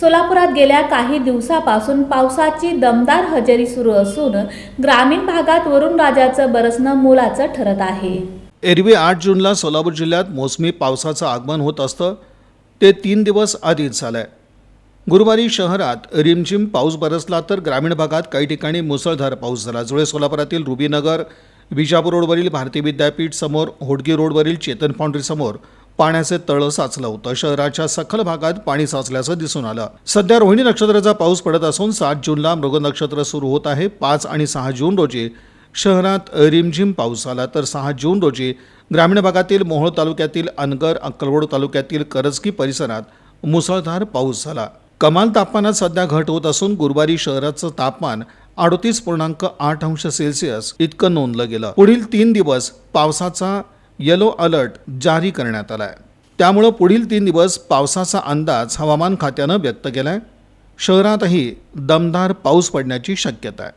सोलापुरात गेल्या काही दिवसापासून पावसाची दमदार हजेरी सुरू असून ग्रामीण भागात वरुण राजाचं बरसणं मोलाचं ठरत आहे. एरवी आठ जूनला सोलापूर जिल्ह्यात मोसमी पावसाचं आगमन होत असतं. ते तीन दिवस आधीच झालंय. गुरुवारी शहरात रिमझिम पाऊस बरसला तर ग्रामीण भागात काही ठिकाणी मुसळधार पाऊस झाला. जुळे सोलापुरातील रुबीनगर विजापूर रोडवरील भारती विद्यापीठ समोर होडगी रोडवरील चेतन फाउंड्रीसमोर समोर पाण्याचे तळ साचलं होतं. शहराच्या सखल भागात पाणी साचल्याचं दिसून आलं. सध्या रोहिणी नक्षत्राचा पाऊस पडत असून सात जूनला मृग नक्षत्र सुरू होत आहे. पाच आणि सहा जून रोजी शहरात रिमझिम पाऊस झाला. तर सहा जून रोजी ग्रामीण भागातील मोहोळ तालुक्यातील अनगर अक्कलकोट तालुक्यातील करजकी परिसरात मुसळधार पाऊस झाला. कमाल तापमानात सध्या घट होत असून गुरुवारी शहराचं तापमान अडतीस पूर्णांक आठ अंश सेल्सिअस इतकं नोंदलं गेलं. पुढील तीन दिवस पावसाचा येलो अलर्ट जारी करण्यात आला आहे त्यामुळं पुढील तीन दिवस पावसाचा अंदाज हवामान खात्यानं व्यक्त केला आहे शहरातही दमदार पाऊस पडण्याची शक्यता आहे.